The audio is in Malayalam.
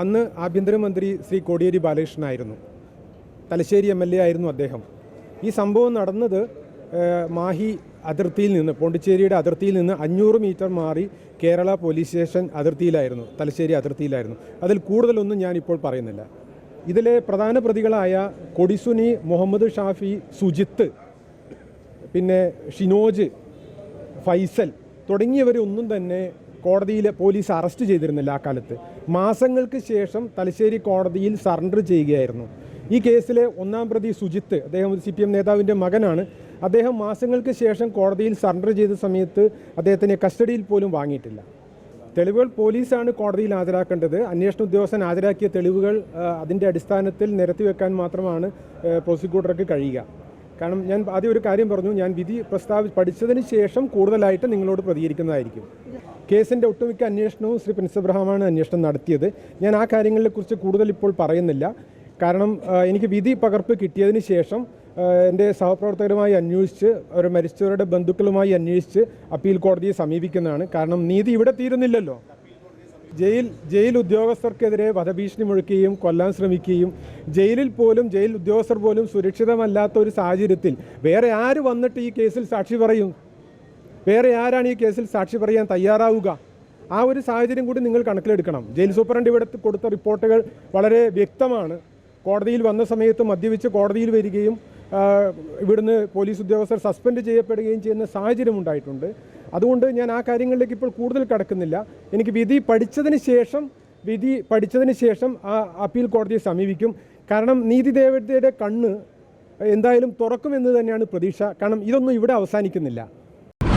അന്ന് ആഭ്യന്തരമന്ത്രി ശ്രീ കോടിയേരി ബാലകൃഷ്ണനായിരുന്നു. തലശ്ശേരി എം എൽ എ ആയിരുന്നു അദ്ദേഹം. ഈ സംഭവം നടന്നത് മാഹി അതിർത്തിയിൽ നിന്ന് പോണ്ടിച്ചേരിയുടെ അതിർത്തിയിൽ നിന്ന് അഞ്ഞൂറ് മീറ്റർ മാറി കേരള പോലീസ് സ്റ്റേഷൻ അതിർത്തിയിലായിരുന്നു തലശ്ശേരി അതിർത്തിയിലായിരുന്നു. അതിൽ കൂടുതലൊന്നും ഞാനിപ്പോൾ പറയുന്നില്ല. ഇതിലെ പ്രധാന പ്രതികളായ കൊടിസുനി മുഹമ്മദ് ഷാഫി സുജിത്ത് പിന്നെ ഷിനോജ് ഫൈസൽ തുടങ്ങിയവരൊന്നും തന്നെ കോടതിയിലെ പോലീസ് അറസ്റ്റ് ചെയ്തിരുന്നില്ല ആ കാലത്ത്. മാസങ്ങൾക്ക് ശേഷം തലശ്ശേരി കോടതിയിൽ സറണ്ടർ ചെയ്യുകയായിരുന്നു. ഈ കേസിലെ ഒന്നാം പ്രതി സുജിത്ത് അദ്ദേഹം ഒരു സി പി എം നേതാവിന്റെ മകനാണ്. അദ്ദേഹം മാസങ്ങൾക്ക് ശേഷം കോടതിയിൽ സറണ്ടർ ചെയ്ത സമയത്ത് അദ്ദേഹത്തിനെ കസ്റ്റഡിയിൽ പോലും വാങ്ങിയിട്ടില്ല. തെളിവുകൾ പോലീസാണ് കോടതിയിൽ ഹാജരാക്കേണ്ടത്. അന്വേഷണ ഉദ്യോഗസ്ഥൻ ഹാജരാക്കിയ തെളിവുകൾ അതിന്റെ അടിസ്ഥാനത്തിൽ നിരത്തിവെക്കാൻ മാത്രമാണ് പ്രോസിക്യൂട്ടർക്ക് കഴിയുക. കാരണം ഞാൻ ആദ്യം ഒരു കാര്യം പറഞ്ഞു ഞാൻ വിധി പ്രസ്താവി പഠിച്ചതിന് ശേഷം കൂടുതലായിട്ട് നിങ്ങളോട് പ്രതികരിക്കുന്നതായിരിക്കും. കേസിന്റെ ഒട്ടുമിക്ക അന്വേഷണവും ശ്രീ പ്രിൻസ് എബ്രഹാമാണ് അന്വേഷണം നടത്തിയത്. ഞാൻ ആ കാര്യങ്ങളെക്കുറിച്ച് കൂടുതൽ ഇപ്പോൾ പറയുന്നില്ല. കാരണം എനിക്ക് വിധി പകർപ്പ് കിട്ടിയതിന് ശേഷം എന്റെ സഹപ്രവർത്തകരുമായി അന്വേഷിച്ച് അവർ മരിച്ചവരുടെ ബന്ധുക്കളുമായി അന്വേഷിച്ച് അപ്പീൽ കോടതിയെ സമീപിക്കുന്നതാണ്. കാരണം നീതി ഇവിടെ തീരുന്നില്ലല്ലോ. ജയിൽ ജയിൽ ഉദ്യോഗസ്ഥർക്കെതിരെ വധഭീഷണി മുഴക്കുകയും കൊല്ലാൻ ശ്രമിക്കുകയും ജയിലിൽ പോലും ജയിൽ ഉദ്യോഗസ്ഥർ പോലും സുരക്ഷിതമല്ലാത്ത ഒരു സാഹചര്യത്തിൽ വേറെ ആര് വന്നിട്ട് ഈ കേസിൽ സാക്ഷി പറയും? വേറെ ആരാണ് ഈ കേസിൽ സാക്ഷി പറയാൻ തയ്യാറാവുക? ആ ഒരു സാഹചര്യം കൂടി നിങ്ങൾ കണക്കിലെടുക്കണം. ജയിൽ സൂപ്രണ്ട് ഇവിടെ കൊടുത്ത റിപ്പോർട്ടുകൾ വളരെ വ്യക്തമാണ്. കോടതിയിൽ വന്ന സമയത്ത് മദ്യപിച്ച് കോടതിയിൽ വരികയും ഇവിടുന്ന് പോലീസ് ഉദ്യോഗസ്ഥർ സസ്പെൻഡ് ചെയ്യപ്പെടുകയും ചെയ്യുന്ന സാഹചര്യം ഉണ്ടായിട്ടുണ്ട്. അതുകൊണ്ട് ഞാൻ ആ കാര്യങ്ങളിലേക്ക് ഇപ്പോൾ കൂടുതൽ കടക്കുന്നില്ല. എനിക്ക് വിധി പഠിച്ചതിന് ശേഷം വിധി പഠിച്ചതിന് ശേഷം ആ അപ്പീൽ കോടതിയെ സമീപിക്കും. കാരണം നീതിദേവതയുടെ കണ്ണ് എന്തായാലും തുറക്കുമെന്ന് തന്നെയാണ് പ്രതീക്ഷ. കാരണം ഇതൊന്നും ഇവിടെ അവസാനിക്കുന്നില്ല.